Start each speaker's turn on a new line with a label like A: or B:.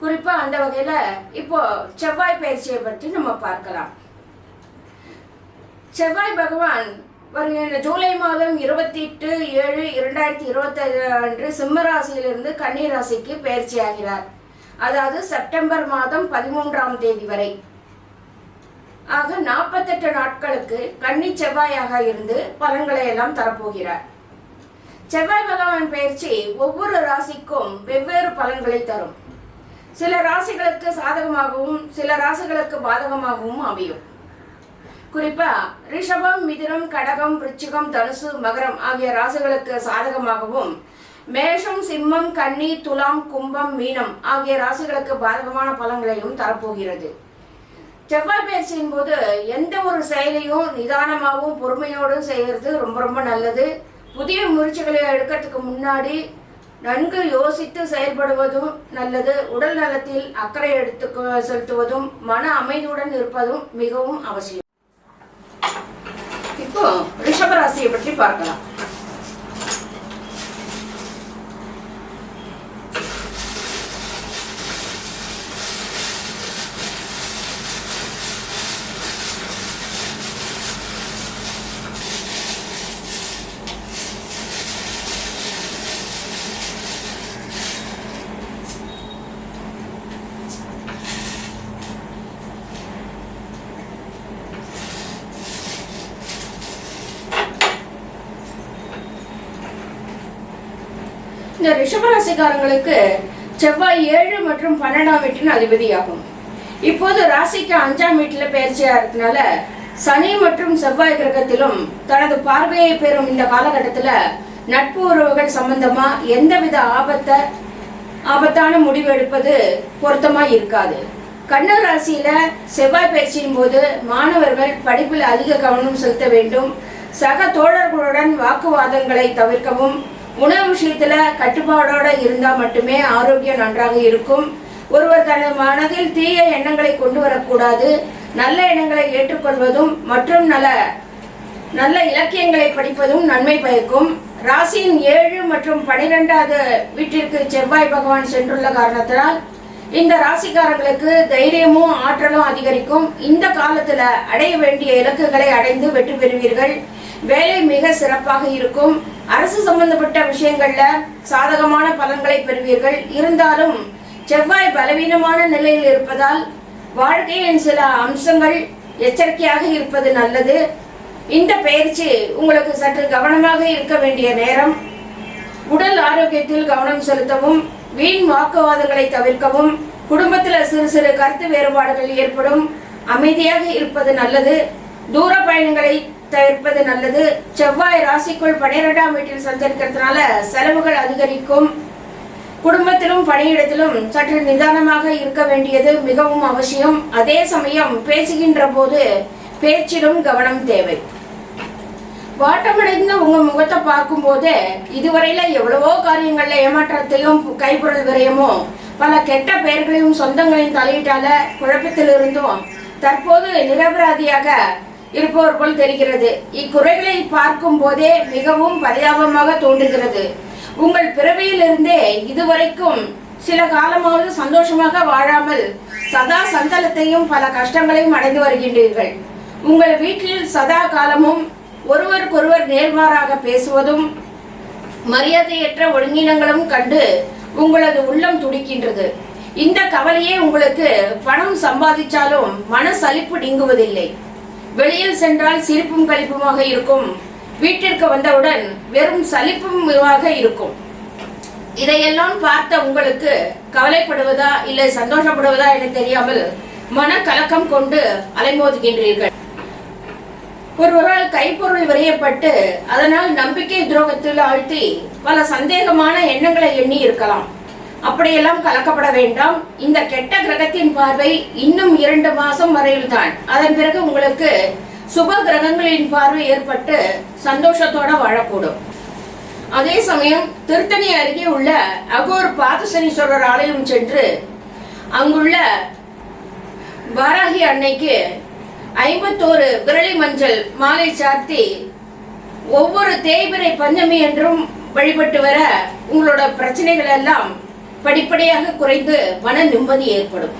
A: குறிப்பா அந்த வகையில இப்போ செவ்வாய் பயிற்சியை பற்றி நம்ம பார்க்கலாம். செவ்வாய் பகவான் வருகின்ற ஜூலை மாதம் இருபத்தி எட்டு ஏழு இரண்டாயிரத்தி இருபத்தி அன்று சிம்ம ராசியிலிருந்து கன்னி ராசிக்கு பயிற்சி ஆகிறார். அதாவது செப்டம்பர் மாதம் பதிமூன்றாம் தேதி வரை. ஆக நாற்பத்தெட்டு நாட்களுக்கு கன்னி செவ்வாயாக இருந்து பலன்களை எல்லாம் தரப்போகிறார். செவ்வாய் பகவான் பயிற்சி ஒவ்வொரு ராசிக்கும் வெவ்வேறு பலன்களை தரும். சில ராசிகளுக்கு சாதகமாகவும் சில ராசிகளுக்கு பாதகமாகவும் அமையும். குறிப்பா ரிஷபம் மிதுனம் கடகம் விருச்சிகம் தனுசு மகரம் ஆகிய ராசிகளுக்கு சாதகமாகவும் மேஷம் சிம்மம் கன்னி துலாம் கும்பம் மீனம் ஆகிய ராசிகளுக்கு பாதகமான பலன்களையும் தரப்போகிறது. செவ்வாய் பயிற்சியின் போது எந்த ஒரு செயலையும் நிதானமாகவும் பொறுமையோடும் செய்கிறது ரொம்ப ரொம்ப நல்லது. புதிய முயற்சிகளை எடுக்கிறதுக்கு முன்னாடி நன்கு யோசித்து செயல்படுவதும் நல்லது. உடல் நலத்தில் அக்கறை எடுத்து செலுத்துவதும் மன அமைதியுடன் இருப்பதும் மிகவும் அவசியம். இப்போ ரிஷபராசியை பற்றி பார்க்கலாம். இந்த ரிஷபராசிக்காரங்களுக்கு செவ்வாய் ஏழு மற்றும் பன்னெண்டாம் வீட்டின் அதிபதியாகும். இப்போது ராசிக்கு அஞ்சாம் வீட்டில் பயிற்சியா இருக்கனால சனி மற்றும் செவ்வாய் கிரகத்திலும் தனது பார்வையை பெறும் இந்த காலகட்டத்தில் நட்பு உறவுகள் சம்பந்தமா எந்தவித ஆபத்தை ஆபத்தான முடிவு எடுப்பது பொருத்தமா இருக்காது. கண்ணூர் ராசியில செவ்வாய் பயிற்சியின் போது மாணவர்கள் படிப்பில் அதிக கவனம் செலுத்த வேண்டும். சக தோழர்களுடன் வாக்குவாதங்களை தவிர்க்கவும் உணவு விஷயத்துல கட்டுப்பாடோட இருந்தா மட்டுமே ஆரோக்கியம் நன்றாக இருக்கும். ஒருவர் தனது மனதில் தீய எண்ணங்களை கொண்டு வரக்கூடாது. நல்ல எண்ணங்களை ஏற்றுக்கொள்வதும் மற்றும் நல்ல நல்ல இலக்கியங்களை படிப்பதும் நன்மை பயக்கும். ராசியின் ஏழு மற்றும் பனிரெண்டாவது வீட்டிற்கு செவ்வாய் பகவான் சென்றுள்ள காரணத்தினால் இந்த ராசிக்காரங்களுக்கு தைரியமும் ஆற்றலும் அதிகரிக்கும். இந்த காலத்துல அடைய வேண்டிய இலக்குகளை அடைந்து வெற்றி பெறுவீர்கள் வேலை மிக சிறப்பாக இருக்கும். அரசு சம்பந்தப்பட்ட விஷயங்கள்ல சாதகமான பலன்களை பெறுவீர்கள். இருந்தாலும் செவ்வாய் பலவீனமான நிலையில் இருப்பதால் வாழ்க்கையின் சில அம்சங்கள் எச்சரிக்கையாக இருப்பது நல்லது. இந்த பயிற்சி உங்களுக்கு சற்று கவனமாக இருக்க வேண்டிய நேரம். உடல் ஆரோக்கியத்தில் கவனம் செலுத்தவும் வீண் வாக்குவாதங்களை தவிர்க்கவும் குடும்பத்தில் சிறு சிறு கருத்து வேறுபாடுகள் ஏற்படும் அமைதியாக இருப்பது நல்லது. தூர பயணங்களை தவிர்ப்பது நல்லது. செவ்வாய் ராசிக்குள் பனிரெண்டாம் வீட்டில் சஞ்சரிக்கிறதுனால செலவுகள் அதிகரிக்கும். குடும்பத்திலும் பணியிடத்திலும் சற்று நிதானமாக இருக்க வேண்டியது மிகவும் அவசியம். அதே சமயம் பேசுகின்ற போது பேச்சிலும் கவனம் தேவை. வாட்டமடைந்த உங்க முகத்தை பார்க்கும்போது இதுவரையில எவ்வளவோ காரியங்கள்ல ஏமாற்றத்தையும் கைப்பொருள் விரையமோ பல கெட்ட பெயர்களையும் சொந்தங்களையும் தலையிட்டால குழப்பத்தில் இருந்தும் தற்போது நிரபராதியாக இருப்பவர் போல் தெரிகிறது. இக்குறைகளை பார்க்கும் போதே மிகவும் பரிதாபமாக தோன்றுகிறது. உங்கள் பிறவியிலிருந்தே இதுவரைக்கும் சில காலமாவது சந்தோஷமாக வாழாமல் சதா சஞ்சலத்தையும் பல கஷ்டங்களையும் அடைந்து வருகின்றீர்கள். உங்கள் வீட்டில் சதா காலமும் ஒருவருக்கொருவர் நேர்மாறாக பேசுவதும் மரியாதையற்ற ஒழுங்கினங்களும் கண்டு உங்களது உள்ளம் துடிக்கின்றது. இந்த கவலையே உங்களுக்கு பணம் சம்பாதிச்சாலும் மன சலிப்பு நீங்குவதில்லை. வெளியில் சென்றால் சிரிப்பும் கழிப்புமாக இருக்கும். வீட்டிற்கு வந்தவுடன் வெறும் சலிப்புமாக இருக்கும். இதையெல்லாம் பார்த்த உங்களுக்கு கவலைப்படுவதா இல்லை சந்தோஷப்படுவதா என தெரியாமல் மன கலக்கம் கொண்டு அலைமோதுகின்றீர்கள். ஒருவரால் கைப்பொருள் விரையப்பட்டு அதனால் நம்பிக்கை துரோகத்தில் ஆழ்த்தி பல சந்தேகமான எண்ணங்களை எண்ணி இருக்கலாம். அப்படியெல்லாம் கலக்கப்பட வேண்டாம். இந்த கெட்ட கிரகத்தின் பார்வை இன்னும் இரண்டு மாசம் வரையில் தான் அதன் பிறகு உங்களுக்கு சுப கிரகங்களின் பார்வை ஏற்பட்டு சந்தோஷத்தோட வாழக்கூடும். அதே சமயம் திருத்தணி அருகே உள்ள அகோர் பாதசனீஸ்வரர் ஆலயம் சென்று அங்குள்ள பாராகி அன்னைக்கு ஐம்பத்தோரு விரலி மஞ்சள் மாலை சார்த்தி ஒவ்வொரு தேய்பிரை பஞ்சமி என்றும் வழிபட்டு வர உங்களோட பிரச்சனைகள் எல்லாம் படிப்படியாக குறைந்து மன நிம்மதி ஏற்படும்.